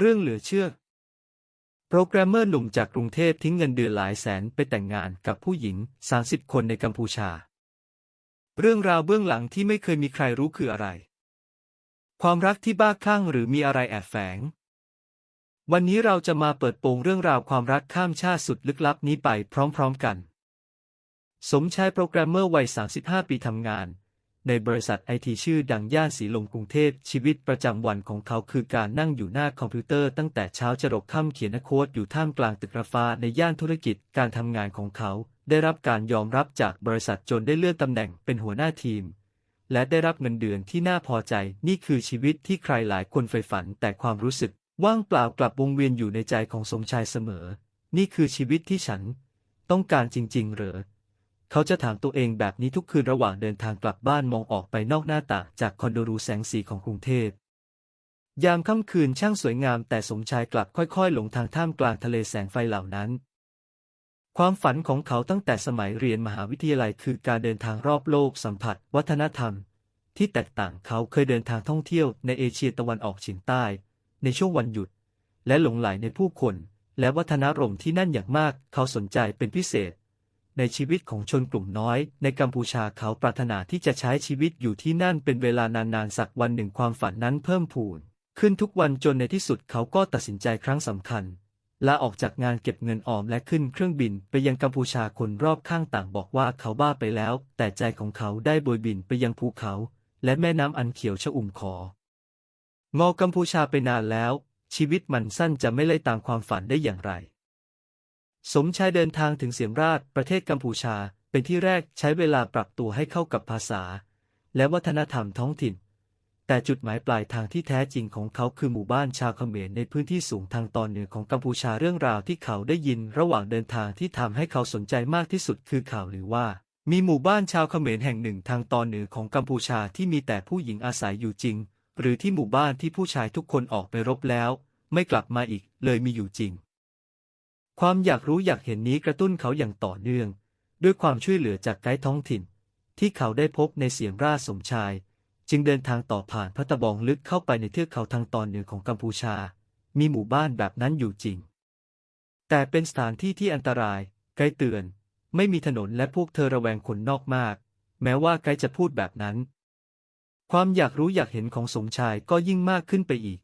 เรื่องเหลือเชื่อ โปรแกรมเมอร์หนุ่มจากกรุงเทพทิ้งเงินเดือนหลายแสนไปแต่งงานกับผู้หญิง 30 คนในกัมพูชา เรื่องราวเบื้องหลังที่ไม่เคยมีใครรู้คืออะไร ความรักที่บ้าคลั่งหรือมีอะไรแอบแฝง วันนี้เราจะมาเปิดโปงเรื่องราวความรักข้ามชาติสุดลึกลับนี้ไปพร้อมๆกัน สมชายโปรแกรมเมอร์วัย 35 ปีทำงาน ในบริษัทไอทีชื่อดังย่านสีลมกรุงเทพชีวิตประจำวันของเขาคือการนั่งอยู่หน้าคอมพิวเตอร์ตั้งแต่เช้าจรดค่ำเขียนโค้ดอยู่ท่ามกลางตึกระฟ้าในย่านธุรกิจการทำงานของเขา ได้รับการยอมรับจากบริษัทจนได้เลื่อนตำแหน่งเป็นหัวหน้าทีม และได้รับเงินเดือนที่น่าพอใจ นี่คือชีวิตที่ใครหลายคนใฝ่ฝันแต่ความรู้สึก ว่างเปล่ากลับวงเวียนอยู่ในใจของสมชายเสมอ นี่คือชีวิตที่ฉัน ต้องการจริง ๆ เหรอ เขาจะถามตัวเองแบบนี้ทุกคืนระหว่างเดินทางกลับบ้านมองออกไปนอกหน้าต่างจากคอนโดรูแสงสีของกรุงเทพยามค่ำคืนช่างสวยงามแต่สมชายกลับค่อยๆ หลงทางท่ามกลางทะเลแสงไฟเหล่านั้น ความฝันของเขาตั้งแต่สมัยเรียนมหาวิทยาลัยคือการเดินทางรอบโลกสัมผัส วัฒนธรรม ที่แตกต่างเขาเคยเดินทางท่องเที่ยวในเอเชียตะวันออกเฉียงใต้ ในช่วงวันหยุด และหลงไหลในผู้คน และวัฒนธรรมที่นั่นอย่างมาก เขาสนใจเป็นพิเศษ ในชีวิตของชนกลุ่มน้อย ในกัมพูชาเขาปรารถนาที่จะใช้ชีวิตอยู่ที่นั่นเป็นเวลานานๆสักวันหนึ่งความฝันนั้นเพิ่มพูน ขึ้นทุกวันจนในที่สุดเขาก็ตัดสินใจครั้งสำคัญลาออกจากงานเก็บเงินออมและขึ้นเครื่องบินไปยังกัมพูชาคนรอบข้างต่างบอกว่าเขาบ้าไปแล้ว แต่ใจของเขาได้บยบินไปยังภูเขา และแม่น้ำอันเขียวชอุ่มของอกัมพูชาไปนานแล้ว ชีวิตมันสั้นจะไม่ไล่ตามความฝันได้อย่างไร สมชายเดินทางถึงเสียมราชประเทศกัมพูชา เป็นที่แรกใช้เวลาปรับตัวให้เข้ากับภาษา และวัฒนธรรมท้องถิ่น แต่จุดหมายปลายทางที่แท้จริงของเขาคือหมู่บ้านชาวเขมรในพื้นที่สูงทางตอนเหนือของกัมพูชาเรื่องราวที่เขาได้ยินระหว่างเดินทางที่ทำให้เขาสนใจมากที่สุดคือข่าวหรือว่า มีหมู่บ้านชาวเขมรแห่งหนึ่งทางตอนเหนือของกัมพูชาที่มีแต่ผู้หญิงอาศัยอยู่จริง หรือที่หมู่บ้านที่ผู้ชายทุกคนออกไปรบแล้ว ไม่กลับมาอีกเลยมีอยู่จริง ความอยากรู้อยากเห็นนี้กระตุ้นเขาอย่างต่อเนื่อง ด้วยความช่วยเหลือจากไกด์ท้องถิ่น ที่เขาได้พบในเสียงราชสมชาย จึงเดินทางต่อผ่านพระตะบองลึกเข้าไปในเทือกเขาทางตอนเหนือของกัมพูชา มีหมู่บ้านแบบนั้นอยู่จริง แต่เป็นสถานที่ที่อันตราย ไกด์เตือน ไม่มีถนนและพวกเธอระแวงคนนอกมาก แม้ว่าไกด์จะพูดแบบนั้น ความอยากรู้อยากเห็นของสมชายก็ยิ่งมากขึ้นไปอีก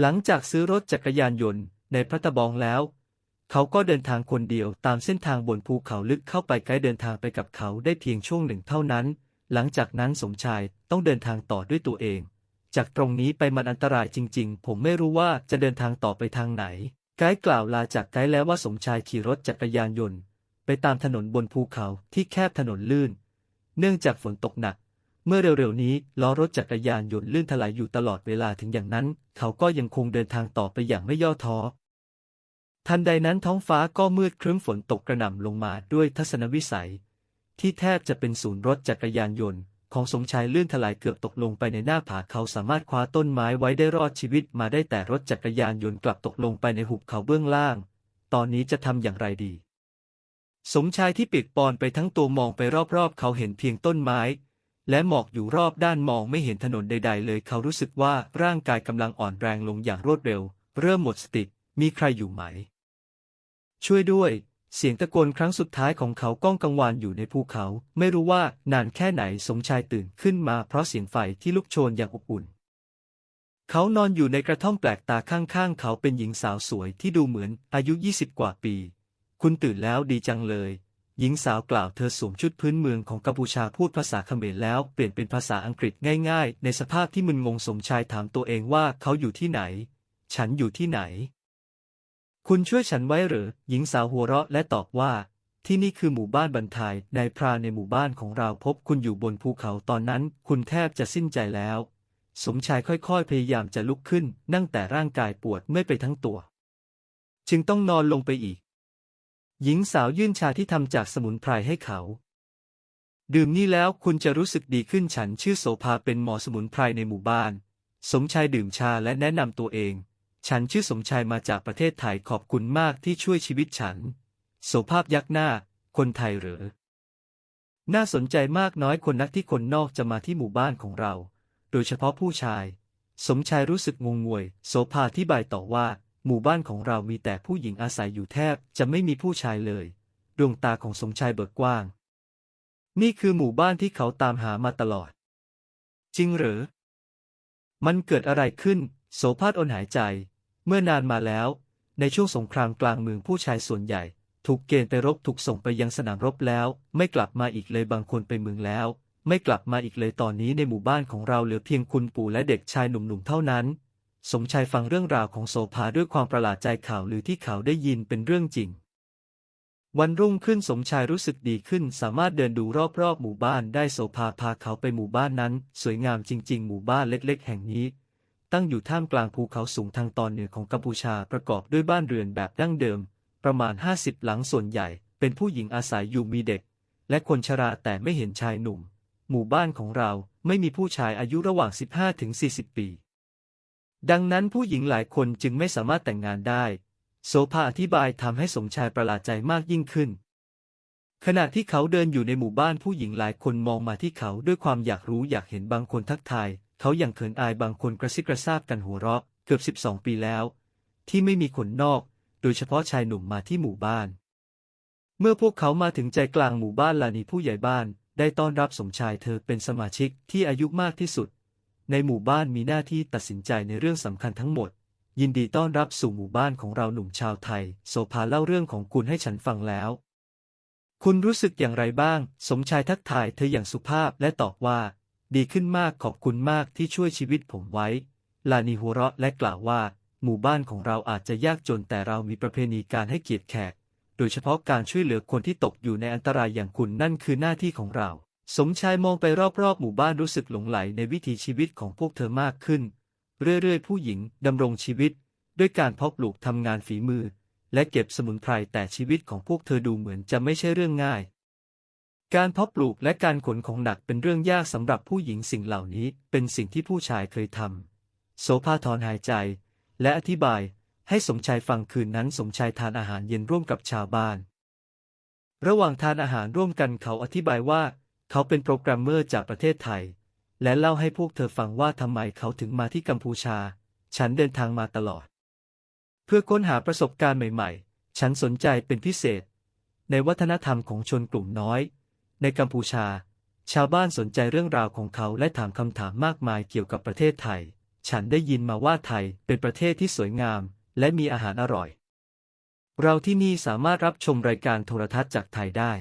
หลังจากซื้อรถจักรยานยนต์ในพระตะบองแล้ว เขาก็เดินทางคนเดียวตามเส้นทางบนภูเขาลึกเข้าไปไกด์เดินทางไปกับเขาได้เพียงช่วงหนึ่งเท่านั้น หลังจากนั้นสมชายต้องเดินทางต่อด้วยตัวเอง จากตรงนี้ไปมันอันตรายจริง ๆ ผมไม่รู้ว่าจะเดินทางต่อไปทางไหน ไกด์กล่าวลาจากไกด์แล้วว่าสมชายขี่รถจักรยานยนต์ ไปตามถนนบนภูเขาที่แคบถนนลื่น เนื่องจากฝนตกหนัก เมื่อเร็วๆนี้ล้อรถจักรยานยนต์ลื่นถลายอยู่ตลอดเวลาถึงอย่างนั้น เขาก็ยังคงเดินทางต่อไปอย่างไม่ย่อท้อ ทันใดนั้นท้องฟ้าก็มืดครึ้มฝนตกกระหน่ำลงมาด้วยทัศนวิสัย ที่แทบจะเป็นศูนย์รถจักรยานยนต์ ของสมชายเลื่อนถลายเกือบตกลงไปในหน้าผาเขาสามารถคว้าต้นไม้ไว้ได้รอดชีวิตมาได้แต่รถจักรยานยนต์กลับตกลงไปในหุบเขาเบื้องล่าง ตอนนี้จะทำอย่างไรดี สมชายที่ปียกปอนไปทั้งตัวมองไปรอบๆ เขาเห็นเพียงต้นไม้ และหมอกอยู่รอบด้านมองไม่เห็นถนนใด ๆ เลย เขารู้สึกว่าร่างกายกำลังอ่อนแรงลงอย่างรวดเร็ว เริ่มหมดสติมีใครอยู่ไหม ช่วยด้วย เสียงตะโกนครั้งสุดท้ายของเขาก้องกังวานอยู่ในภูเขา ไม่รู้ว่านานแค่ไหนสมชายตื่นขึ้นมาเพราะเสียงไฟที่ลุกโชนอย่างอบอุ่น เขานอนอยู่ในกระท่อมแปลกตาข้างๆ เขาเป็นหญิงสาวสวยที่ดูเหมือนอายุ 20 กว่าปี คุณตื่นแล้วดีจังเลย หญิงสาวกล่าวเธอสวมชุดพื้นเมืองของกัมพูชาพูดภาษาเขมรแล้วเปลี่ยนเป็นภาษาอังกฤษง่าย ๆ ในสภาพที่มึนงงสมชายถามตัวเองว่าเขาอยู่ที่ไหน ฉันอยู่ที่ไหน คุณช่วยฉันไว้หรือ หญิงสาวหัวเราะและตอบว่า ที่นี่คือหมู่บ้านบันทายนายพรานในหมู่บ้านของเราพบคุณอยู่บนภูเขาตอนนั้น คุณแทบจะสิ้นใจแล้ว สมชายค่อยๆ พยายามจะลุกขึ้น นั่งแต่ร่างกายปวดเมื่อยไปทั้งตัว จึงต้องนอนลงไปอีก หญิงสาวยื่นชาที่ทำจากสมุนไพรให้เขา ดื่มนี่แล้วคุณจะรู้สึกดีขึ้นฉันชื่อโสภาเป็นหมอสมุนไพรในหมู่บ้าน สมชายดื่มชาและแนะนำตัวเอง ฉันชื่อสมชายมาจากประเทศไทยขอบคุณมากที่ช่วยชีวิตฉัน โสภาพยักหน้า คนไทยเหรอ น่าสนใจมากน้อยคนนักที่คนนอกจะมาที่หมู่บ้านของเรา โดยเฉพาะผู้ชาย สมชายรู้สึกงงงวย โสภาที่บายต่อว่า หมู่บ้านของเรามีแต่ผู้หญิงอาศัยอยู่แทบจะไม่มีผู้ชายเลย ดวงตาของสมชายเบิกกว้าง นี่คือหมู่บ้านที่เขาตามหามาตลอด จริงเหรอ มันเกิดอะไรขึ้น โสภาสอนหายใจ เมื่อนานมาแล้ว ในช่วงสงครามกลางเมืองผู้ชายส่วนใหญ่ ถูกเกณฑ์ไปรบถูกส่งไปยังสนามรบแล้ว ไม่กลับมาอีกเลยบางคนไปเมืองแล้ว ไม่กลับมาอีกเลยตอนนี้ในหมู่บ้านของเราเหลือเพียงคุณปู่และเด็กชายหนุ่มๆเท่านั้น สมชายฟังเรื่องราวของโสภาด้วยความประหลาดใจข่าวหรือที่เขาได้ยินเป็นเรื่องจริง วันรุ่งขึ้นสมชายรู้สึกดีขึ้น สามารถเดินดูรอบๆหมู่บ้านได้โสภาพาเขาไปหมู่บ้านนั้น สวยงามจริง ๆ หมู่บ้านเล็ก ๆ แห่งนี้ ตั้งอยู่ท่ามกลางภูเขาสูงทางตอนเหนือของกัมพูชาประกอบด้วยบ้านเรือนแบบดั้งเดิม ประมาณ 50 หลังส่วนใหญ่ เป็นผู้หญิงอาศัยอยู่มีเด็ก และคนชราแต่ไม่เห็นชายหนุ่ม หมู่บ้านของเราไม่มีผู้ชายอายุระหว่าง 15ถึง40 ปี ดังนั้นผู้หญิงหลายคนจึงไม่สามารถแต่งงานได้โสภาอธิบายทำให้สมชายประหลาดใจมากยิ่งขึ้น ขณะที่เขาเดินอยู่ในหมู่บ้านผู้หญิงหลายคนมองมาที่เขาด้วยความอยากรู้อยากเห็นบางคนทักทาย เขาอย่างเขินอายบางคนกระซิบกระซาบกันหัวเราะ เกือบ12ปีแล้ว ที่ไม่มีคนนอก โดยเฉพาะชายหนุ่มมาที่หมู่บ้าน เมื่อพวกเขามาถึงใจกลางหมู่บ้านลานีผู้ใหญ่บ้านได้ต้อนรับสมชายเธอเป็นสมาชิกที่อายุมากที่สุด ในหมู่บ้านมีหน้าที่ตัดสินใจในเรื่องสำคัญทั้งหมด ยินดีต้อนรับสู่หมู่บ้านของเราหนุ่มชาวไทยโสภาเล่าเรื่องของคุณให้ฉันฟังแล้ว คุณรู้สึกอย่างไรบ้าง สมชายทักทายเธออย่างสุภาพและตอบว่า ดีขึ้นมากขอบคุณมากที่ช่วยชีวิตผมไว้ ลานีหัวเราะและกล่าวว่า หมู่บ้านของเราอาจจะยากจนแต่เรามีประเพณีการให้เกียรติแขก โดยเฉพาะการช่วยเหลือคนที่ตกอยู่ในอันตรายอย่างคุณนั่นคือหน้าที่ของเรา สมชายมองไปรอบๆ หมู่บ้านรู้สึกหลงไหลในวิถีชีวิตของพวกเธอมากขึ้น เรื่อยๆ ผู้หญิงดำรงชีวิต ด้วยการเพาะปลูกทำงานฝีมือ และเก็บสมุนไพรแต่ชีวิตของพวกเธอดูเหมือนจะไม่ใช่เรื่องง่าย การเพาะปลูกและการขนของหนักเป็นเรื่องยากสำหรับผู้หญิงสิ่งเหล่านี้เป็นสิ่งที่ผู้ชายเคยทำโสภาถอนหายใจ และอธิบายให้สมชายฟังคืนนั้นสมชายทานอาหารเย็นร่วมกับชาวบ้าน ระหว่างทานอาหารร่วมกันเขาอธิบายว่า เขาเป็นโปรแกรมเมอร์จากประเทศไทย และเล่าให้พวกเธอฟังว่าทำไมเขาถึงมาที่กัมพูชา ฉันเดินทางมาตลอด เพื่อค้นหาประสบการณ์ใหม่ ๆ ฉันสนใจเป็นพิเศษ ในวัฒนธรรมของชนกลุ่มน้อย ในกัมพูชา ชาวบ้านสนใจเรื่องราวของเขาและถามคำถามมากมายเกี่ยวกับประเทศไทย ฉันได้ยินมาว่าไทยเป็นประเทศที่สวยงาม และมีอาหารอร่อย เราที่นี่สามารถรับชมรายการโทรทัศน์จากไทยได้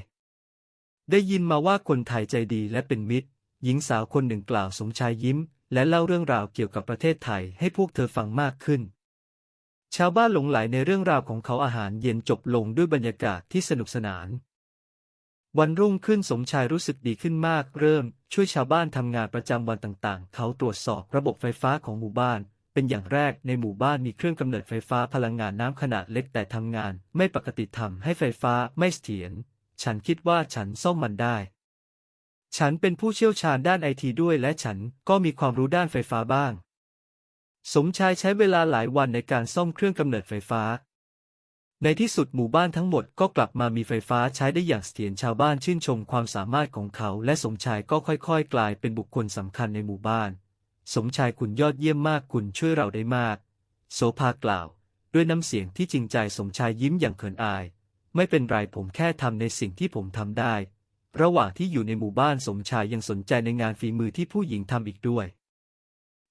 ได้ยินมาว่าคนไทยใจดีและเป็นมิตร หญิงสาวคนหนึ่งกล่าวสมชายยิ้ม และเล่าเรื่องราวเกี่ยวกับประเทศไทยให้พวกเธอฟังมากขึ้นชาวบ้านหลงไหลในเรื่องราวของเขาอาหารเย็นจบลงด้วยบรรยากาศที่สนุกสนาน วันรุ่งขึ้นสมชายรู้สึกดีขึ้นมาก เริ่ม ช่วยชาวบ้านทำงานประจำวันต่างๆ เขาตรวจสอบระบบไฟฟ้าของหมู่บ้าน เป็นอย่างแรกในหมู่บ้านมีเครื่องกำเนิดไฟฟ้าพลังงานน้ำขนาดเล็กแต่ทำงาน ไม่ปกติทำให้ไฟฟ้าไม่เสถียร ฉันคิดว่าฉันซ่อมมันได้ ฉันเป็นผู้เชี่ยวชาญด้านไอทีด้วยและฉันก็มีความรู้ด้านไฟฟ้าบ้าง สมชายใช้เวลาหลายวันในการซ่อมเครื่องกำเนิดไฟฟ้า ในที่สุดหมู่บ้านทั้งหมดก็กลับมามีไฟฟ้าใช้ได้อย่างเสถียรชาวบ้านชื่นชมความสามารถของเขา และสมชายก็ค่อยๆ กลายเป็นบุคคลสำคัญในหมู่บ้าน สมชายคุณยอดเยี่ยมมากคุณช่วยเราได้มาก โสภากล่าว ด้วยน้ำเสียงที่จริงใจสมชายยิ้มอย่างเขินอาย ไม่เป็นไรผมแค่ทำในสิ่งที่ผมทำได้ ระหว่างที่อยู่ในหมู่บ้านสมชายยังสนใจในงานฝีมือที่ผู้หญิงทำอีกด้วย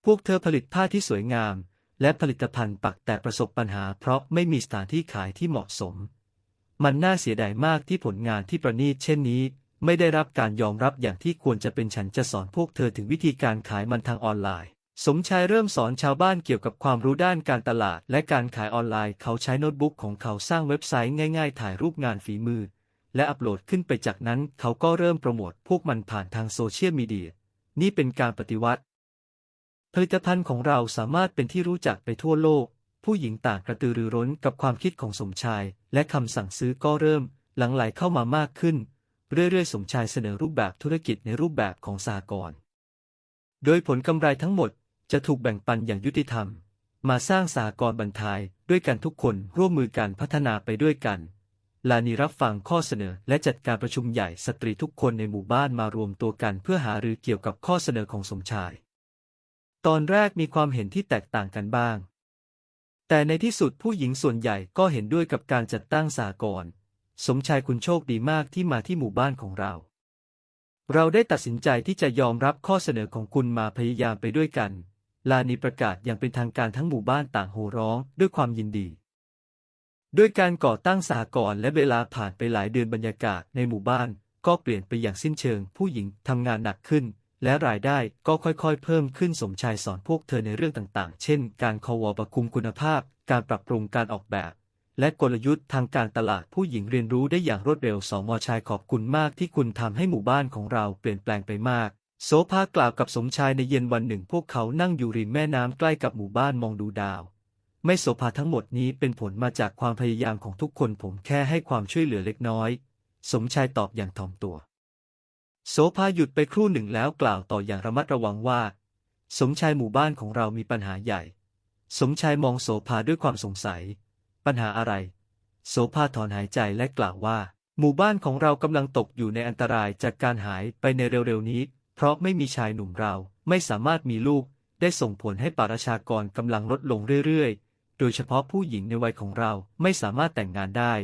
พวกเธอผลิตผ้าที่สวยงาม และผลิตภัณฑ์ปักแต่ประสบปัญหาเพราะไม่มีสถานที่ขายที่เหมาะสม มันน่าเสียดายมากที่ผลงานที่ประณีตเช่นนี้ ไม่ได้รับการยอมรับอย่างที่ควรจะเป็นฉันจะสอนพวกเธอถึงวิธีการขายมันทางออนไลน์ สมชายเริ่มสอนชาวบ้านเกี่ยวกับความรู้ด้านการตลาด และการขายออนไลน์ เขาใช้โน้ตบุ๊กของเขาสร้างเว็บไซต์ง่าย ๆ ถ่ายรูปงานฝีมือ และอัปโหลดขึ้นไปจากนั้นเขาก็เริ่มโปรโมทพวกมันผ่านทางโซเชียลมีเดียนี่เป็นการปฏิวัติ ผลิตภัณฑ์ของเราสามารถเป็นที่รู้จักไปทั่วโลก ผู้หญิงต่างกระตือรือร้นกับความคิดของสมชาย และคำสั่งซื้อก็เริ่ม หลั่งไหลเข้ามามากขึ้น เรื่อยๆ สมชายเสนอรูปแบบธุรกิจในรูปแบบของสหกรณ์โดยผลกำไรทั้งหมดจะถูกแบ่งปันอย่างยุติธรรม มาสร้างสหกรณ์บรรทายด้วยกันทุกคนร่วมมือกันพัฒนาไปด้วยกัน ลานีรับฟังข้อเสนอและจัดการประชุมใหญ่สตรีทุกคนในหมู่บ้านมารวมตัวกันเพื่อหารือเกี่ยวกับข้อเสนอของสมชาย ตอนแรกมีความเห็นที่แตกต่างกันบ้าง แต่ในที่สุดผู้หญิงส่วนใหญ่ก็เห็นด้วยกับการจัดตั้งสากลสมชายคุณโชคดีมากที่มาที่หมู่บ้านของเรา เราได้ตัดสินใจที่จะยอมรับข้อเสนอของคุณมาพยายามไปด้วยกัน ลานีประกาศอย่างเป็นทางการทั้งหมู่บ้านต่างโห่ร้องด้วยความยินดี ด้วยการก่อตั้งสหกรและเวลาผ่านไปหลายเดือนบรรยากาศในหมู่บ้านก็เปลี่ยนไปอย่างสิ้นเชิง ผู้หญิงทำงานหนักขึ้น และรายได้ก็ค่อยๆ เพิ่มขึ้นสมชายสอนพวกเธอในเรื่องต่างๆ เช่น การคอวอประคุมคุณภาพ การปรับปรุงการออกแบบ และกลยุทธ์ทางการตลาดผู้หญิงเรียนรู้ได้อย่างรวดเร็วสมชายขอบคุณมากที่คุณทำให้หมู่บ้านของเราเปลี่ยนแปลงไปมากโสภากล่าวกับสมชายในเย็นวันหนึ่ง พวกเขานั่งอยู่ริมแม่น้ำใกล้กับหมู่บ้านมองดูดาวไม่โสภาทั้งหมดนี้เป็นผลมาจากความพยายามของทุกคนผมแค่ให้ความช่วยเหลือเล็กน้อย สมชายตอบอย่างถ่อมตัว โสภาหยุดไปครู่หนึ่งแล้วกล่าวต่ออย่างระมัดระวังว่า สมชายหมู่บ้านของเรามีปัญหาใหญ่ สมชายมองโสภาด้วยความสงสัย ปัญหาอะไร โสภาถอนหายใจและกล่าวว่า หมู่บ้านของเรากำลังตกอยู่ในอันตรายจากการหายไปในเร็วๆนี้ เพราะไม่มีชายหนุ่มเราไม่สามารถมีลูก ได้ส่งผลให้ประชากรกำลังลดลงเรื่อยๆ โดยเฉพาะผู้หญิงในวัยของเราไม่สามารถแต่งงานได้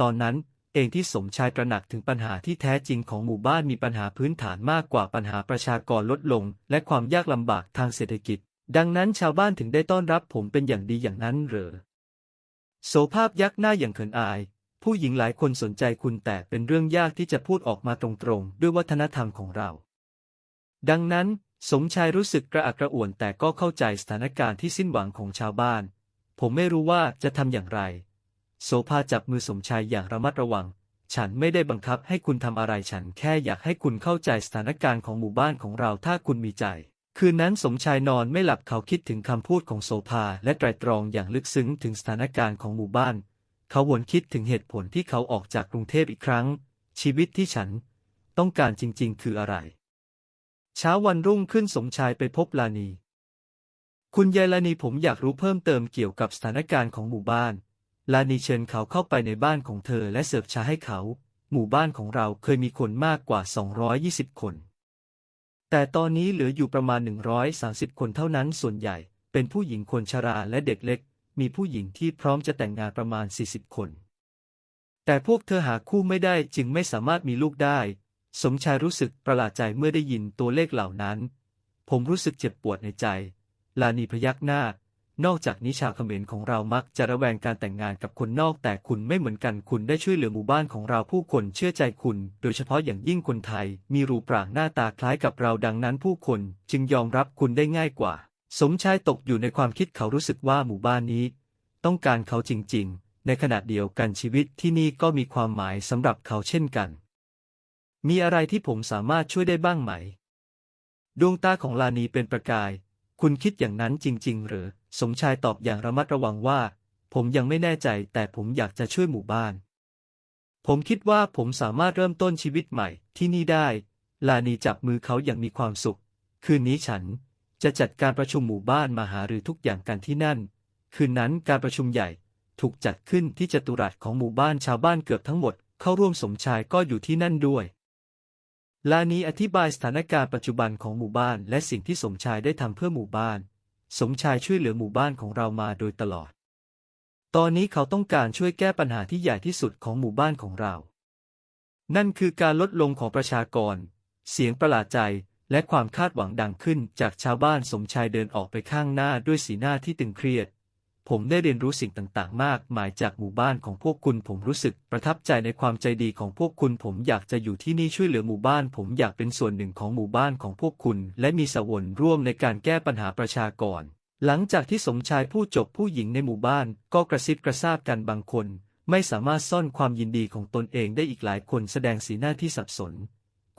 ตอนนั้น องที่สมชายตระหนักถึงปัญหาที่แท้จริงของหมู่บ้านมีปัญหาพื้นฐานมากกว่าปัญหาประชากรลดลง และความยากลำบากทางเศรษฐกิจ ดังนั้นชาวบ้านถึงได้ต้อนรับผมเป็นอย่างดีอย่างนั้นเหรอโสภาพยักหน้าอย่างเขินอาย ผู้หญิงหลายคนสนใจคุณแต่เป็นเรื่องยากที่จะพูดออกมาตรงๆ ด้วยวัฒนธรรมของเรา ดังนั้น สมชายรู้สึกกระอักกระอ่วนแต่ก็เข้าใจสถานการณ์ที่สิ้นหวังของชาวบ้าน ผมไม่รู้ว่าจะทำอย่างไร โสภาจับมือสมชายอย่างระมัดระวัง ฉันไม่ได้บังคับให้คุณทำอะไรฉันแค่อยากให้คุณเข้าใจสถานการณ์ของหมู่บ้านของเราถ้าคุณมีใจ คืนนั้นสมชายนอนไม่หลับเขาคิดถึงคำพูดของโสภาและไตรตรองอย่างลึกซึ้งถึงสถานการณ์ของหมู่บ้าน เขาวนคิดถึงเหตุผลที่เขาออกจากกรุงเทพอีกครั้ง ชีวิตที่ฉัน ต้องการจริง ๆ คืออะไร เช้าวันรุ่งขึ้นสมชายไปพบลานี คุณยายลานีผมอยากรู้เพิ่มเติมเกี่ยวกับสถานการณ์ของหมู่บ้าน ลานีเชิญเขาเข้าไปในบ้านของเธอและเสิร์ฟชาให้เขา หมู่บ้านของเราเคยมีคนมากกว่า 220 คน แต่ตอนนี้เหลืออยู่ประมาณ 130 คนเท่านั้น ส่วนใหญ่ เป็นผู้หญิงคนชราและเด็กเล็ก มีผู้หญิงที่พร้อมจะแต่งงานประมาณ 40 คน แต่พวกเธอหาคู่ไม่ได้จึงไม่สามารถมีลูกได้ สมชายรู้สึกประหลาดใจเมื่อได้ยินตัวเลขเหล่านั้น ผมรู้สึกเจ็บปวดในใจ ลานีพยักหน้า นอกจากนี้ชาวเขมรของเรามักจะระแวงการแต่งงานกับคนนอก แต่คุณไม่เหมือนกันคุณได้ช่วยเหลือหมู่บ้านของเราผู้คนเชื่อใจคุณ โดยเฉพาะอย่างยิ่งคนไทย มีรูปร่างหน้าตาคล้ายกับเราดังนั้นผู้คนจึงยอมรับคุณได้ง่ายกว่า สมชายตกอยู่ในความคิดเขารู้สึกว่าหมู่บ้านนี้ ต้องการเขาจริง ๆ ในขณะเดียวกันชีวิตที่นี่ก็มีความหมายสำหรับเขาเช่นกัน มีอะไรที่ผมสามารถช่วยได้บ้างไหม ดวงตาของลานีเป็นประกาย คุณคิดอย่างนั้นจริง ๆ หรือ สมชายตอบอย่างระมัดระวังว่า ผมยังไม่แน่ใจแต่ผมอยากจะช่วยหมู่บ้าน ผมคิดว่าผมสามารถเริ่มต้นชีวิตใหม่ที่นี่ได้ ลานีจับมือเขาอย่างมีความสุข คืนนี้ฉันจะจัดการประชุมหมู่บ้านมาหารือทุกอย่างกันที่นั่น คืนนั้นการประชุมใหญ่ถูกจัดขึ้นที่จตุรัสของหมู่บ้านชาวบ้านเกือบทั้งหมด เข้าร่วมสมชายก็อยู่ที่นั่นด้วย ลานีอธิบายสถานการณ์ปัจจุบันของหมู่บ้านและสิ่งที่สมชายได้ทำเพื่อหมู่บ้าน สมชายช่วยเหลือหมู่บ้านของเรามาโดยตลอด ตอนนี้เขาต้องการช่วยแก้ปัญหาที่ใหญ่ที่สุดของหมู่บ้านของเรา นั่นคือการลดลงของประชากร เสียงประหลาดใจและความคาดหวังดังขึ้นจากชาวบ้านสมชายเดินออกไปข้างหน้าด้วยสีหน้าที่ตึงเครียด ผมได้เรียนรู้สิ่งต่างๆ มากมายจากหมู่บ้านของพวกคุณ ผมรู้สึกประทับใจในความใจดีของพวกคุณ ผมอยากจะอยู่ที่นี่ช่วยเหลือหมู่บ้าน ผมอยากเป็นส่วนหนึ่งของหมู่บ้านของพวกคุณ และมีส่วนร่วมในการแก้ปัญหาประชากร หลังจากที่สมชายพูดจบผู้หญิงในหมู่บ้าน ก็กระซิบกระซาบกันบางคน ไม่สามารถซ่อนความยินดีของตนเองได้อีกหลายคนแสดงสีหน้าที่สับสน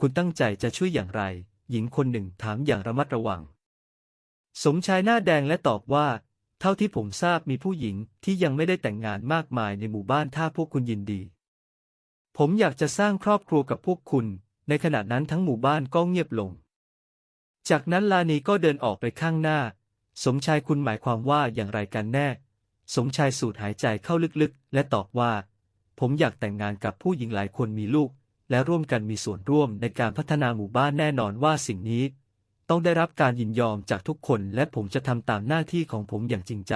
คุณตั้งใจจะช่วยอย่างไร หญิงคนหนึ่งถามอย่างระมัดระวัง สมชายหน้าแดงและตอบว่า เท่าที่ผมทราบมีผู้หญิงที่ยังไม่ได้แต่งงานมากมายในหมู่บ้านถ้าพวกคุณยินดี ผมอยากจะสร้างครอบครัวกับพวกคุณ ในขณะนั้นทั้งหมู่บ้านก็เงียบลง จากนั้นลานีก็เดินออกไปข้างหน้า สมชายคุณหมายความว่าอย่างไรกันแน่ สมชายสูดหายใจเข้าลึกๆ และตอบว่า ผมอยากแต่งงานกับผู้หญิงหลายคนมีลูก และร่วมกันมีส่วนร่วมในการพัฒนาหมู่บ้านแน่นอนว่าสิ่งนี้ ต้องได้รับการยินยอมจากทุกคนและผมจะทำตามหน้าที่ของผมอย่างจริงใจ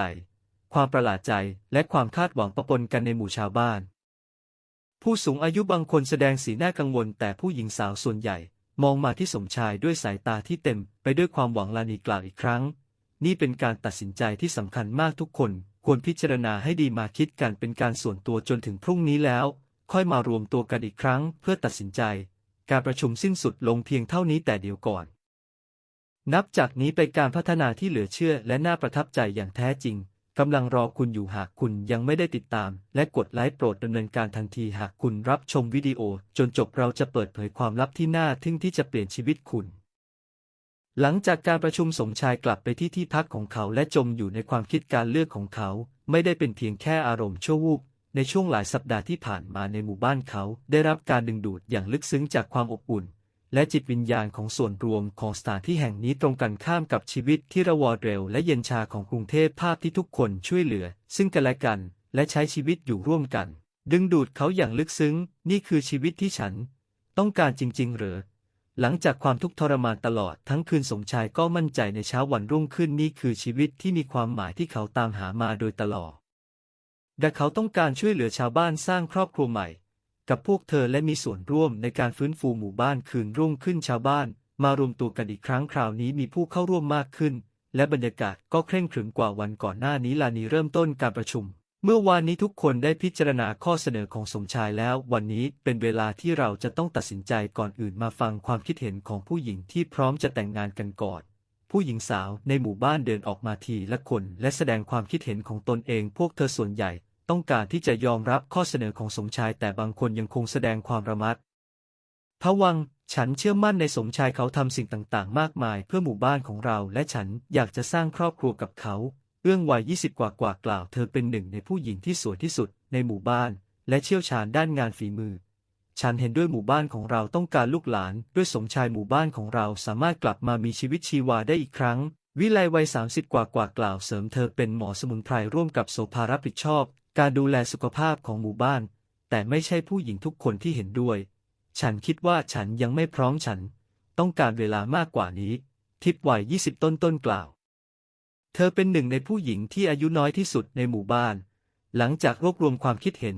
ความประหลาดใจและความคาดหวังปะปนกันในหมู่ชาวบ้าน ผู้สูงอายุบางคนแสดงสีหน้ากังวล แต่ผู้หญิงสาวส่วนใหญ่ มองมาที่สมชายด้วยสายตาที่เต็มไปด้วยความหวังลานีกล่าวอีกครั้ง นี่เป็นการตัดสินใจที่สำคัญมากทุกคน ควรพิจารณาให้ดีมาคิดกันเป็นการส่วนตัวจนถึงพรุ่งนี้แล้ว ค่อยมารวมตัวกันอีกครั้ง เพื่อตัดสินใจ การประชุมสิ้นสุดลงเพียงเท่านี้แต่เดียวก่อน นับจากนี้ไปการพัฒนาที่เหลือเชื่อและน่าประทับใจอย่างแท้จริงกำลังรอคุณอยู่หากคุณยังไม่ได้ติดตาม และกดไลค์โปรดดำเนินการทันทีหากคุณรับชมวิดีโอ จนจบเราจะเปิดเผยความลับที่น่าทึ่งที่จะเปลี่ยนชีวิตคุณ หลังจากการประชุมสมชายกลับไปที่ที่พักของเขาและจมอยู่ในความคิดการเลือกของเขา ไม่ได้เป็นเพียงแค่อารมณ์ชั่ววูบในช่วงหลายสัปดาห์ที่ผ่านมาในหมู่บ้านเขา ได้รับการดึงดูดอย่างลึกซึ้งจากความอบอุ่น และจิตวิญญาณของส่วนรวมของสถานที่แห่งนี้ตรงกันข้ามกับชีวิตที่ระวอดเร็วและเย็นชาของกรุงเทพภาพที่ทุกคนช่วยเหลือ ซึ่งกันและกัน และใช้ชีวิตอยู่ร่วมกัน ดึงดูดเขาอย่างลึกซึ้ง นี่คือชีวิตที่ฉัน ต้องการจริง ๆ หรือ หลังจากความทุกข์ทรมานตลอดทั้งคืนสมชายก็มั่นใจในเช้าวันรุ่งขึ้นนี่คือชีวิตที่มีความหมายที่เขาตามหามาโดยตลอดแต่เขาต้องการช่วยเหลือชาวบ้านสร้างครอบครัวใหม่ กับพวกเธอและมีส่วนร่วมในการฟื้นฟูหมู่บ้านคืนรุ่งขึ้นชาวบ้าน มารวมตัวกันอีกครั้งคราวนี้มีผู้เข้าร่วมมากขึ้น และบรรยากาศก็เคร่งขรึมกว่าวันก่อนหน้านี้ลานีเริ่มต้นการประชุม เมื่อวานนี้ทุกคนได้พิจารณาข้อเสนอของสมชายแล้ว วันนี้เป็นเวลาที่เราจะต้องตัดสินใจก่อนอื่นมาฟังความคิดเห็นของผู้หญิงที่พร้อมจะแต่งงานกันก่อนผู้หญิงสาวในหมู่บ้านเดินออกมาทีละคนและแสดงความคิดเห็นของตนเอง พวกเธอส่วนใหญ่ ต้องการที่จะยอมรับข้อเสนอของสมชายแต่บางคนยังคงแสดงความระมัดระวัง ฉันเชื่อมั่นในสมชายเขาทำสิ่งต่างๆ มากมายเพื่อหมู่บ้านของเรา และฉันอยากจะสร้างครอบครัวกับเขา เอื้องวัยยี่สิบกว่ากว่ากล่าว เธอเป็นหนึ่งในผู้หญิงที่สวยที่สุดในหมู่บ้าน และเชี่ยวชาญด้านงานฝีมือ ฉันเห็นด้วยหมู่บ้านของเราต้องการลูกหลาน ด้วยสมชายหมู่บ้านของเราสามารถกลับมามีชีวิตชีวาได้อีกครั้งวิไลวัยสามสิบกว่ากว่ากล่าวเสริมเธอเป็นหมอสมุนไพรร่วมกับโสภารับผิดชอบ การดูแลสุขภาพของหมู่บ้าน แต่ไม่ใช่ผู้หญิงทุกคนที่เห็นด้วย ฉันคิดว่าฉันยังไม่พร้อมฉัน ต้องการเวลามากกว่านี้ ทิพวัยยี่สิบต้นต้นกล่าว เธอเป็นหนึ่งในผู้หญิงที่อายุน้อยที่สุดในหมู่บ้าน หลังจากรวบรวมความคิดเห็น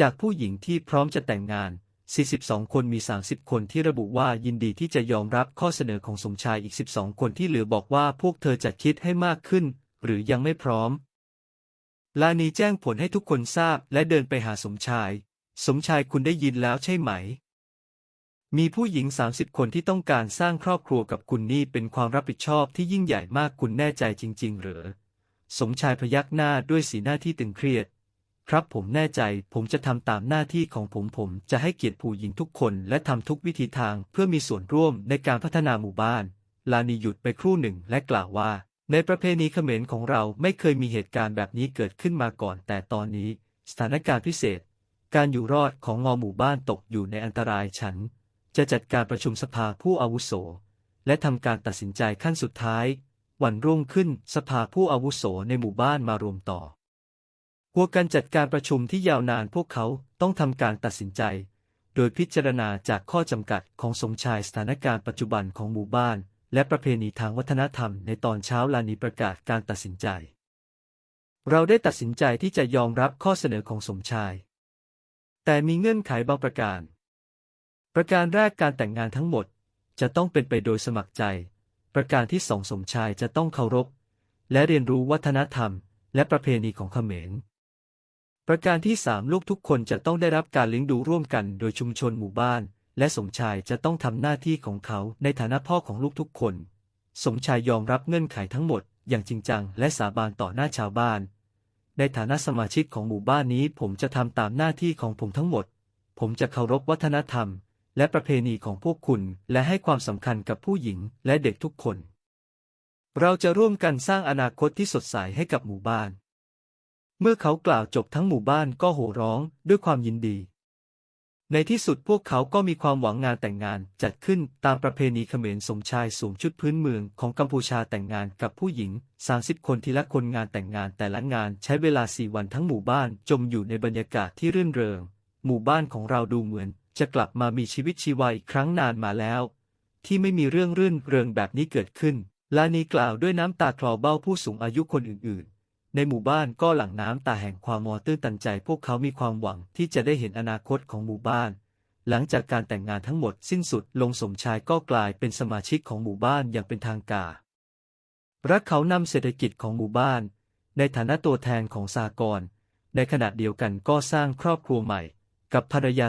จากผู้หญิงที่พร้อมจะแต่งงาน 42 คนมี 30 คนที่ระบุว่ายินดีที่จะยอมรับข้อเสนอของสมชายอีก 12 คนที่เหลือบอกว่าพวกเธอจะคิดให้มากขึ้น หรือยังไม่พร้อม ลานีแจ้งผลให้ทุกคนทราบและเดินไปหาสมชาย สมชายคุณได้ยินแล้วใช่ไหม มีผู้หญิง 30 คนที่ต้องการสร้างครอบครัวกับคุณนี่เป็นความรับผิดชอบที่ยิ่งใหญ่มากคุณแน่ใจจริง ๆ หรือ สมชายพยักหน้าด้วยสีหน้าที่ตึงเครียด ครับผมแน่ใจผมจะทำตามหน้าที่ของผมผมจะให้เกียรติผู้หญิงทุกคน และทำทุกวิธีทางเพื่อมีส่วนร่วมในการพัฒนาหมู่บ้าน ลานีหยุดไปครู่หนึ่งและกล่าวว่า ในประเพณีเขมรของเราไม่เคยมีเหตุการณ์แบบนี้เกิดขึ้นมาก่อน แต่ตอนนี้ สถานการณ์พิเศษ การอยู่รอดของงอหมู่บ้านตกอยู่ในอันตรายฉัน จะจัดการประชุมสภาผู้อาวุโส และทำการตัดสินใจขั้นสุดท้าย วันรุ่งขึ้นสภาผู้อาวุโสในหมู่บ้านมารวมต่อหัวการจัดการประชุมที่ยาวนานพวกเขาต้องทำการตัดสินใจ โดยพิจารณาจากข้อจำกัดของสมชายสถานการณ์ปัจจุบันของหมู่บ้าน และประเพณีทางวัฒนธรรมในตอนเช้าลานีประกาศการตัดสินใจ เราได้ตัดสินใจที่จะยอมรับข้อเสนอของสมชาย แต่มีเงื่อนไขบางประการ ประการแรกการแต่งงานทั้งหมดจะต้องเป็นไปโดยสมัครใจ ประการที่สองสมชายจะต้องเคารพ และเรียนรู้วัฒนธรรม และประเพณีของเขมร ประการที่สามลูกทุกคนจะต้องได้รับการเลี้ยงดูร่วมกันโดยชุมชนหมู่บ้าน และสมชายจะต้องทำหน้าที่ของเขาในฐานะพ่อของลูกทุกคน สมชายยอมรับเงื่อนไขทั้งหมดอย่างจริงจัง และสาบานต่อหน้าชาวบ้าน ในฐานะสมาชิกของหมู่บ้านนี้ผมจะทำตามหน้าที่ของผมทั้งหมด ผมจะเคารพวัฒนธรรม และประเพณีของพวกคุณ และให้ความสำคัญกับผู้หญิงและเด็กทุกคน เราจะร่วมกันสร้างอนาคตที่สดใสให้กับหมู่บ้าน เมื่อเขากล่าวจบทั้งหมู่บ้านก็โห่ร้องด้วยความยินดี ในที่สุดพวกเขาก็มีความหวังงานแต่งงานจัดขึ้นตามประเพณีเขมรสมชายสวมชุดพื้นเมืองของกัมพูชาแต่งงานกับผู้หญิง 30 คนทีละคนงานแต่งงานแต่ละงานใช้เวลาสี่วันทั้งหมู่บ้านจมอยู่ในบรรยากาศที่รื่นเริง หมู่บ้านของเราดูเหมือน จะกลับมามีชีวิตชีวาอีกครั้งนานมาแล้ว ที่ไม่มีเรื่องรื่นเริงแบบนี้เกิดขึ้นลานีกล่าวด้วยน้ำตาคลอเบ้าผู้สูงอายุคนอื่นๆ ในหมู่บ้านก็หลั่งน้ำตาแห่งความมอตื้นตันใจ พวกเขามีความหวังที่จะได้เห็นอนาคตของหมู่บ้าน หลังจากการแต่งงานทั้งหมดสิ้นสุดลงสมชายก็กลายเป็นสมาชิกของหมู่บ้านอย่างเป็นทางการรักเขานำเศรษฐกิจของหมู่บ้าน ในฐานะตัวแทนของสากลในขณะเดียวกันก็สร้างครอบครัวใหม่ กับภรรยา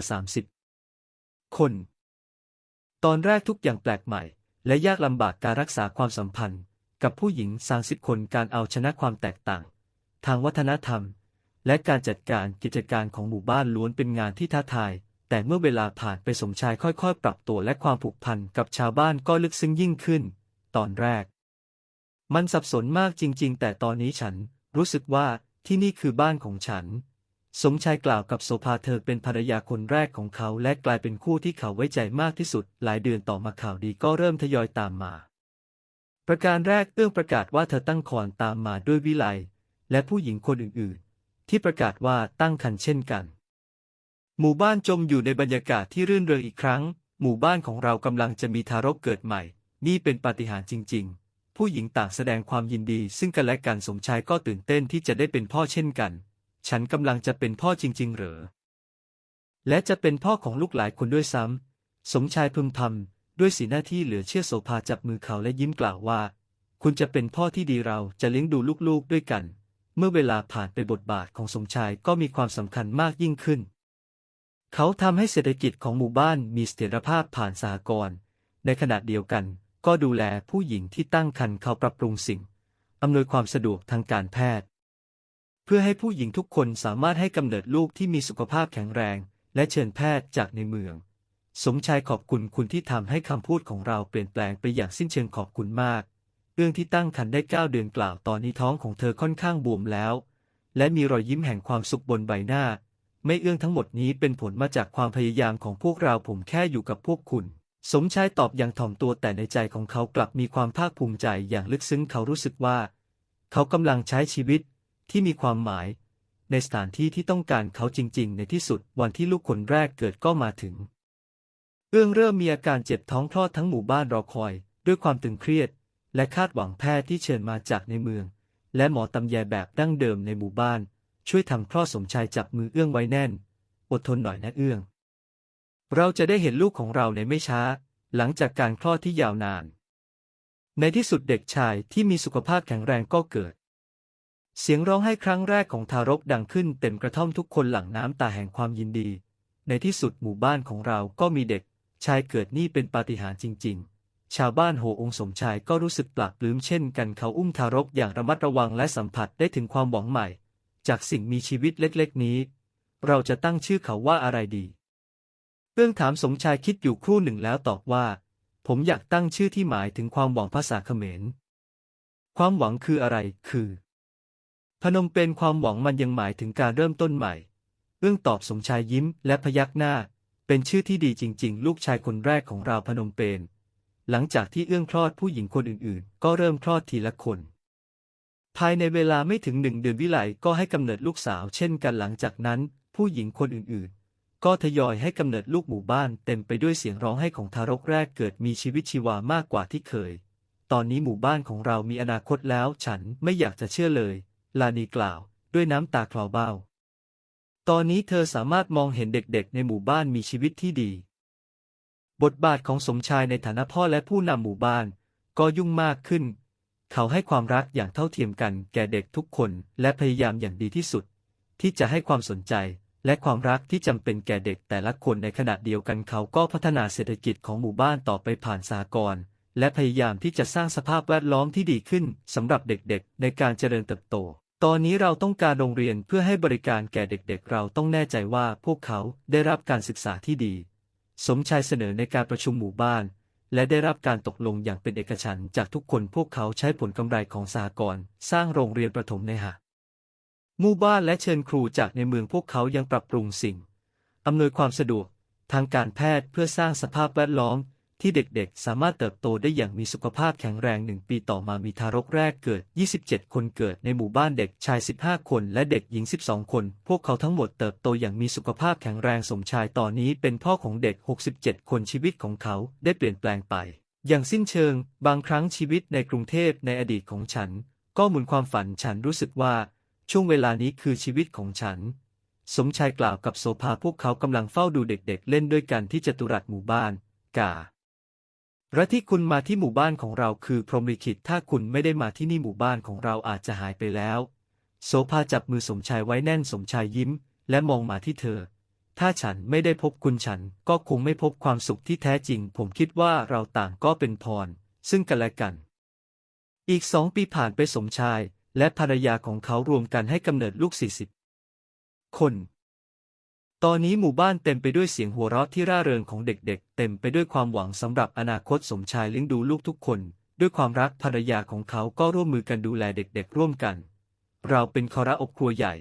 30 คน ตอนแรกทุกอย่างแปลกใหม่ และยากลำบากการรักษาความสัมพันธ์ กับผู้หญิง 30 คนการเอาชนะความแตกต่าง ทางวัฒนธรรม และการจัดการกิจการของหมู่บ้านล้วนเป็นงานที่ท้าทาย แต่เมื่อเวลาผ่านไปสมชายค่อยๆ ปรับตัวและความผูกพันกับชาวบ้านก็ลึกซึ้งยิ่งขึ้น ตอนแรก มันสับสนมากจริง ๆ แต่ตอนนี้ฉันรู้สึกว่าที่นี่คือบ้านของฉัน สมชายกล่าวกับโซภาเธอเป็นภรรยาคนแรกของเขา และกลายเป็นคู่ที่เขาไว้ใจมากที่สุด หลายเดือนต่อมาข่าวดีก็เริ่มทยอยตามมา ประการแรกเอื้องประกาศว่าเธอตั้งครรภ์ตามมาด้วยวิไล และผู้หญิงคนอื่นๆ ที่ประกาศว่าตั้งครรภ์เช่นกัน หมู่บ้านจมอยู่ในบรรยากาศที่รื่นเริงอีกครั้ง หมู่บ้านของเรากำลังจะมีทารกเกิดใหม่ นี่เป็นปาฏิหาริย์จริง ๆ ผู้หญิงต่างแสดงความยินดี ซึ่งกันและกันสมชายก็ตื่นเต้นที่จะได้เป็นพ่อเช่นกัน ฉันกำลังจะเป็นพ่อจริง ๆ เหรอ และจะเป็นพ่อของลูกหลายคนด้วยซ้ำสมชายพึมพำด้วยสีหน้าที่เหลือเชื่อโสภาจับมือเขาและยิ้มกล่าวว่าคุณจะเป็นพ่อที่ดีเราจะเลี้ยงดูลูกๆด้วยกัน เมื่อเวลาผ่านไปบทบาทของสมชายก็มีความสำคัญมากยิ่งขึ้น เขาทำให้เศรษฐกิจของหมู่บ้านมีเสถียรภาพผ่านสหกรณ์ในขณะเดียวกัน ก็ดูแลผู้หญิงที่ตั้งครรภ์เขาปรับปรุงสิ่งอำนวยความสะดวกทางการแพทย์ เพื่อให้ผู้หญิงทุกคนสามารถให้กำเนิดลูกที่มีสุขภาพแข็งแรง และเชิญแพทย์จากในเมือง สมชายขอบคุณคุณที่ทำให้คำพูดของเราเปลี่ยนแปลงไปอย่างสิ้นเชิงขอบคุณมาก เรื่องที่ตั้งครรภ์ได้เก้าเดือนกล่าวตอนนี้ท้องของเธอค่อนข้างบวมแล้ว และมีรอยยิ้มแห่งความสุขบนใบหน้า ไม่เอื้องทั้งหมดนี้เป็นผลมาจากความพยายามของพวกเราผมแค่อยู่กับพวกคุณ สมชายตอบอย่างถ่อมตัวแต่ในใจของเขากลับมีความภาคภูมิใจอย่างลึกซึ้งเขารู้สึกว่า เขากำลังใช้ชีวิตที่มีความหมาย ในสถานที่ที่ต้องการเขาจริง ๆ ในที่สุดวันที่ลูกคนแรกเกิดก็มาถึง เอื้องเริ่มมีอาการเจ็บท้องคลอดทั้งหมู่บ้านรอคอย ด้วยความตึงเครียด และคาดหวังแพทย์ที่เชิญมาจากในเมือง และหมอตำแยแบบดั้งเดิมในหมู่บ้าน ช่วยทำคลอดสมชายจับมือเอื้องไว้แน่น อดทนหน่อยนะเอื้อง เราจะได้เห็นลูกของเราในไม่ช้า หลังจากการคลอดที่ยาวนาน ในที่สุดเด็กชายที่มีสุขภาพแข็งแรงก็เกิด เสียงร้องไห้ครั้งแรกของทารกดังขึ้นเต็มกระท่อมทุกคนหลั่งน้ำตาแห่งความยินดี ในที่สุดหมู่บ้านของเราก็มีเด็กชายเกิดนี่เป็นปาฏิหาริย์จริง ๆ ชาวบ้านโหองค์สมชายก็รู้สึกปลาบปลื้มเช่นกันเขาอุ้มทารกอย่างระมัดระวังและสัมผัสได้ถึงความหวังใหม่ จากสิ่งมีชีวิตเล็กๆนี้ เราจะตั้งชื่อเขาว่าอะไรดีเรื่องถามสมชายคิดอยู่ครู่หนึ่งแล้วตอบว่า ผมอยากตั้งชื่อที่หมายถึงความหวังภาษาเขมร ความหวังคืออะไร คือ พนมเป็นความหวังมันยังหมายถึงการเริ่มต้นใหม่ เอื้องตอบสมชายยิ้มและพยักหน้า เป็นชื่อที่ดีจริง ๆ ลูกชายคนแรกของเราพนมเปญ หลังจากที่เอื้องคลอดผู้หญิงคนอื่นๆ ก็เริ่มคลอดทีละคน ภายในเวลาไม่ถึงหนึ่งเดือนวิไลก็ให้กำเนิดลูกสาวเช่นกันหลังจากนั้น ผู้หญิงคนอื่นๆ ก็ทยอยให้กำเนิดลูกหมู่บ้านเต็มไปด้วยเสียงร้องไห้ของทารกแรกเกิดมีชีวิตชีวามากกว่าที่เคย ตอนนี้หมู่บ้านของเรามีอนาคตแล้วฉันไม่อยากจะเชื่อเลย ลานีกล่าว ด้วยน้ำตาคลอเบ้า ตอนนี้เธอสามารถมองเห็นเด็กๆ ในหมู่บ้านมีชีวิตที่ดี บทบาทของสมชายในฐานะพ่อและผู้นำหมู่บ้าน ก็ยุ่งมากขึ้น เขาให้ความรักอย่างเท่าเทียมกันแก่เด็กทุกคนและพยายามอย่างดีที่สุด ที่จะให้ความสนใจและความรักที่จำเป็นแก่เด็กแต่ละคนในขณะเดียวกันเขาก็พัฒนาเศรษฐกิจของหมู่บ้านต่อไปผ่านสากลและพยายามที่จะสร้างสภาพแวดล้อมที่ดีขึ้นสำหรับเด็กๆ ในการเจริญเติบโต ตอนนี้เราต้องการโรงเรียนเพื่อให้บริการแก่เด็กๆ เราต้องแน่ใจว่าพวกเขาได้รับการศึกษาที่ดี สมชายเสนอในการประชุมหมู่บ้าน และได้รับการตกลงอย่างเป็นเอกฉันท์จากทุกคนพวกเขาใช้ผลกำไรของสหกรณ์สร้างโรงเรียนประถมในหะหมู่บ้านและเชิญครูจากในเมืองพวกเขายังปรับปรุงสิ่งอำนวยความสะดวกทางการแพทย์เพื่อสร้างสภาพแวดล้อม ที่เด็กๆ สามารถเติบโตได้อย่างมีสุขภาพแข็งแรงหนึ่งปีต่อมามีทารกแรกเกิด 27 คนเกิดในหมู่บ้านเด็กชาย 15 คน และเด็กหญิง 12 คน พวกเขาทั้งหมดเติบโตอย่างมีสุขภาพแข็งแรงสมชายตอนนี้เป็นพ่อของเด็ก 67 คนชีวิตของเขาได้เปลี่ยนแปลงไป อย่างสิ้นเชิง บางครั้งชีวิตในกรุงเทพในอดีตของฉัน ก็หมือนความฝันฉันรู้สึกว่า ช่วงเวลานี้คือชีวิตของฉัน สมชายกล่าวกับโสภาพวกเขากำลังเฝ้าดูเด็กๆเล่นด้วยกันที่จตุรัสหมู่บ้าน กา และที่คุณมาที่หมู่บ้านของเราคือพรหมลิขิตถ้าคุณไม่ได้มาที่นี่หมู่บ้านของเราอาจจะหายไปแล้ว โสภาจับมือสมชายไว้แน่นสมชายยิ้ม และมองมาที่เธอ ถ้าฉันไม่ได้พบคุณฉันก็คงไม่พบความสุขที่แท้จริง ผมคิดว่าเราต่างก็เป็นพร ซึ่งกันและกัน อีกสองปีผ่านไปสมชาย และภรรยาของเขารวมกันให้กำเนิดลูกสี่สิบคน ตอนนี้หมู่บ้านเต็มไปด้วยเสียงหัวเราะที่ร่าเริงของเด็กๆ เต็มไปด้วยความหวังสำหรับอนาคตสมชายเลี้ยงดูลูกทุกคน ด้วยความรักภรรยาของเขาก็ร่วมมือกันดูแลเด็กๆ ร่วมกัน เราเป็นครอบครัวใหญ่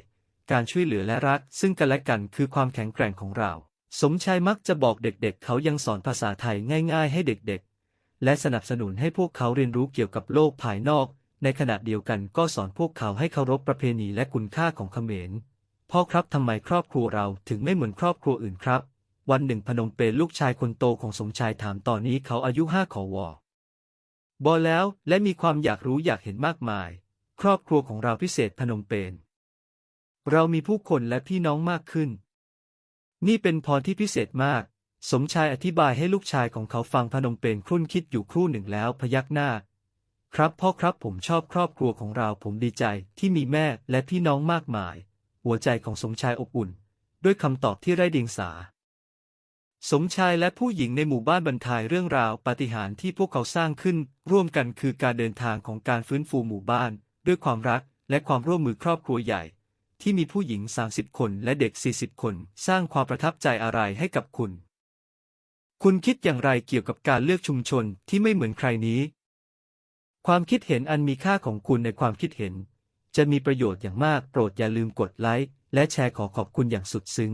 การช่วยเหลือและรัก ซึ่งกันและกันคือความแข็งแกร่งของเรา สมชายมักจะบอกเด็กๆ เขายังสอนภาษาไทยง่าย ๆ ให้เด็กๆ และสนับสนุนให้พวกเขาเรียนรู้เกี่ยวกับโลกภายนอก ในขณะเดียวกันก็สอนพวกเขาให้เคารพประเพณีและคุณค่าของเขมร พ่อครับทำไมครอบครัวเราถึงไม่เหมือนครอบครัวอื่นครับ วันหนึ่งพนมเปญลูกชายคนโตของสมชายถามตอนนี้เขาอายุห้าขอวบอแล้วและมีความอยากรู้อยากเห็นมากมาย ครอบครัวของเราพิเศษพนมเปญเรามีผู้คนและพี่น้องมากขึ้น นี่เป็นพรที่พิเศษมาก สมชายอธิบายให้ลูกชายของเขาฟังพนมเปญครุ่นคิดอยู่ครู่หนึ่งแล้วพยักหน้า ครับพ่อครับผมชอบครอบครัวของเราผมดีใจที่มีแม่และพี่น้องมากมาย หัวใจของสมชายอบอุ่น ด้วยคำตอบที่ไร้เดียงสา สมชายและผู้หญิงในหมู่บ้านบรรทายเรื่องราวปาฏิหาริย์ที่พวกเขาสร้างขึ้น ร่วมกันคือการเดินทางของการฟื้นฟูหมู่บ้าน ด้วยความรักและความร่วมมือครอบครัวใหญ่ ที่มีผู้หญิง 30 คนและเด็ก 40 คน สร้างความประทับใจอะไรให้กับคุณ คุณคิดอย่างไรเกี่ยวกับการเลือกชุมชนที่ไม่เหมือนใครนี้ ความคิดเห็นอันมีค่าของคุณในความคิดเห็น จะมีประโยชน์อย่างมากโปรดอย่าลืมกดไลค์และแชร์ขอขอบคุณอย่างสุดซึ้ง